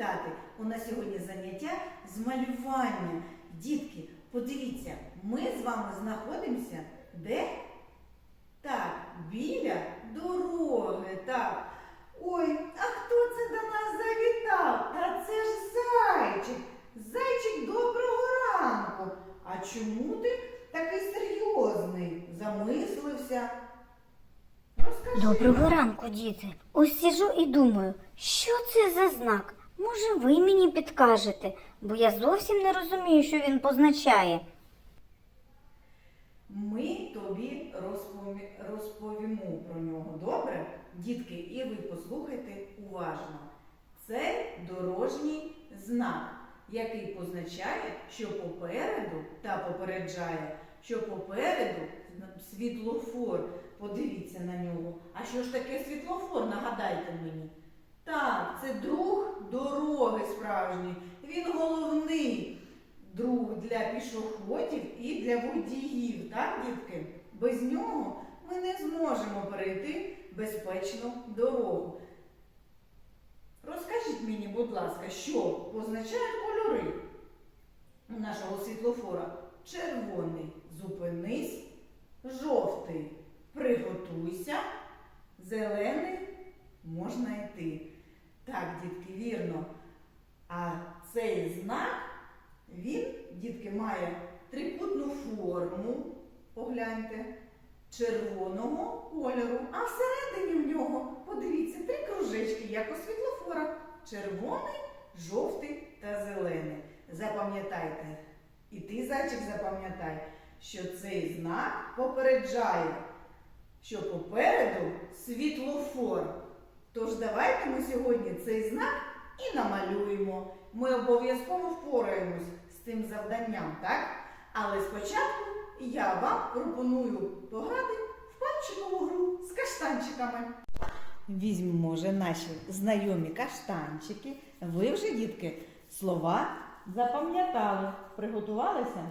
вітати! У нас сьогодні заняття з малювання. Дітки, подивіться, ми з вами знаходимося де? Так, біля дороги. Так. Ой, а хто це до нас завітав? Та це ж зайчик. Зайчик, доброго ранку. А чому ти такий серйозний? Замислився? Розкажи. Доброго ранку, діти. Ось сижу і думаю, що це за знак? Може, ви мені підкажете, бо я зовсім не розумію, що він позначає. Ми тобі розпові- розповімо про нього. Добре? Дітки, і ви послухайте уважно. Це дорожній знак, який позначає, що попереду та попереджає, що попереду світлофор. Подивіться на нього. А що ж таке світлофор? Нагадайте мені. Так, це друг дороги справжній. Він головний друг для пішоходів і для водіїв, так, дітки? Без нього ми не зможемо перейти безпечну дорогу. Розкажіть мені, будь ласка, що позначають кольори нашого світлофора? Червоний зупинись, жовтий приготуйся, зелений можна йти. Так, дітки, вірно. А цей знак, він, дітки, має трикутну форму, погляньте, червоного кольору. А всередині в нього, подивіться, три кружечки, як у світлофора. Червоний, жовтий та зелений. Запам'ятайте, і ти, зайчик, запам'ятай, що цей знак попереджає, що попереду світлофор. Tож давайте ми сьогодні цей знак і намалюємо. Ми обов'язково впораємось з цим завданням, так? Але спочатку я вам пропоную пограти в пальчикову гру з каштанчиками. Візьмемо вже наші знайомі каштанчики. Ви вже, дітки, слова запам'ятали. Приготувалися?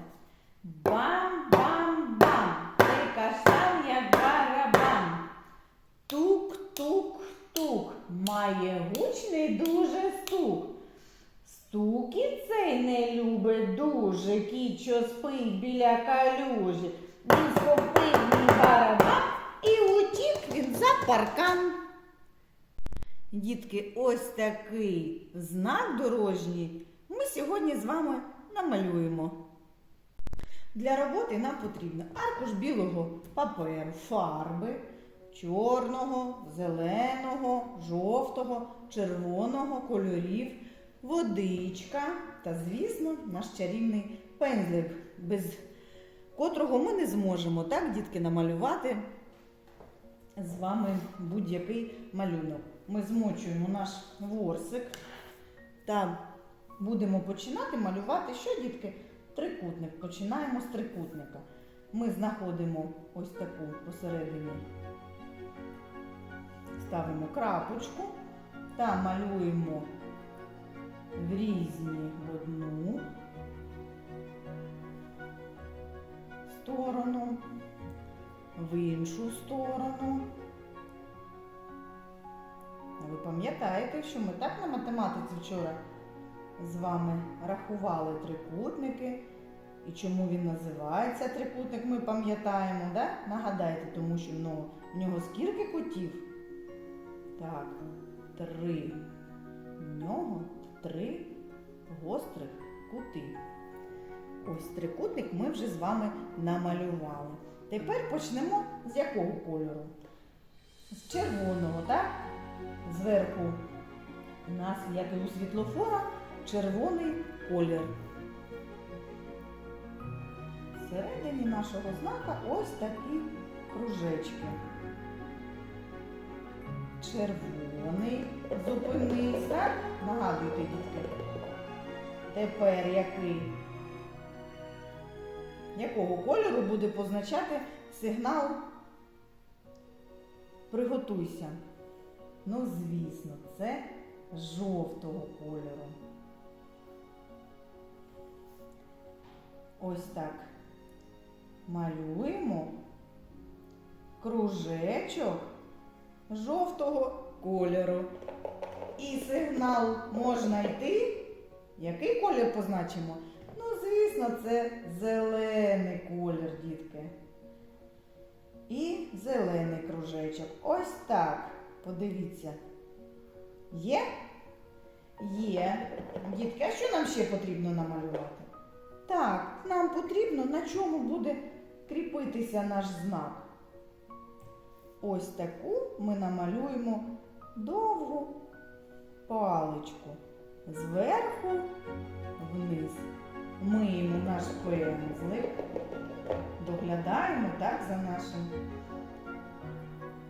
Бам-бам-бам! Цей каштан як барабан. Тук-тук-тук, має гучний дуже стук. Стуки цей не любить дуже, кіт, що спить біля калюжі. Він схопив мій барабан і утік він за паркан. Дітки, ось такий знак дорожній ми сьогодні з вами намалюємо. Для роботи нам потрібно аркуш білого паперу, фарби, чорного, зеленого, жовтого, червоного кольорів, водичка та, звісно, наш чарівний пензлик, без котрого ми не зможемо, так, дітки, намалювати з вами будь-який малюнок. Ми змочуємо наш ворсик та будемо починати малювати, що, дітки? Трикутник. Починаємо з трикутника. Ми знаходимо ось таку посередині, ставимо крапочку та малюємо в різні в одну сторону, в іншу сторону. Ви пам'ятаєте, що ми так на математиці вчора з вами рахували трикутники. І чому він називається трикутник, ми пам'ятаємо, да? Нагадайте, тому що нього, в нього скільки кутів? Так, три. В нього три гострих кути. Ось трикутник ми вже з вами намалювали. Тепер почнемо з якого кольору? З червоного, так? Зверху у нас, як і у світлофора, червоний колір. Всередині нашого знака ось такі кружечки. Червоний, зупинись, так? Нагадуйте, дітки. Тепер який? Якого кольору буде позначати сигнал Приготуйся. Ну, звісно, це жовтого кольору. Ось так. Малюємо кружечок жовтого кольору. і сигнал можна йти. Який колір позначимо? Ну, звісно, це зелений колір, дітки. І зелений кружечок. Ось так. Подивіться. Є? Є. Дітки, а що нам ще потрібно намалювати? Так, нам потрібно, на чому буде кріпитися наш знак. Ось таку ми намалюємо довгу паличку зверху вниз. Миємо наш пензлик, доглядаємо так за нашим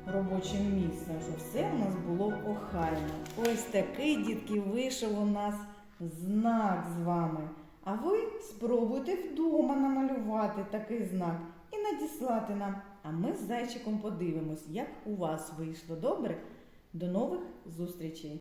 робочим місцем, щоб все у нас було охайно. Ось такий, дітки, вийшов у нас знак з вами. А ви спробуйте вдома намалювати такий знак і надіслати нам. А ми з зайчиком подивимось, як у вас вийшло. Добре? До нових зустрічей!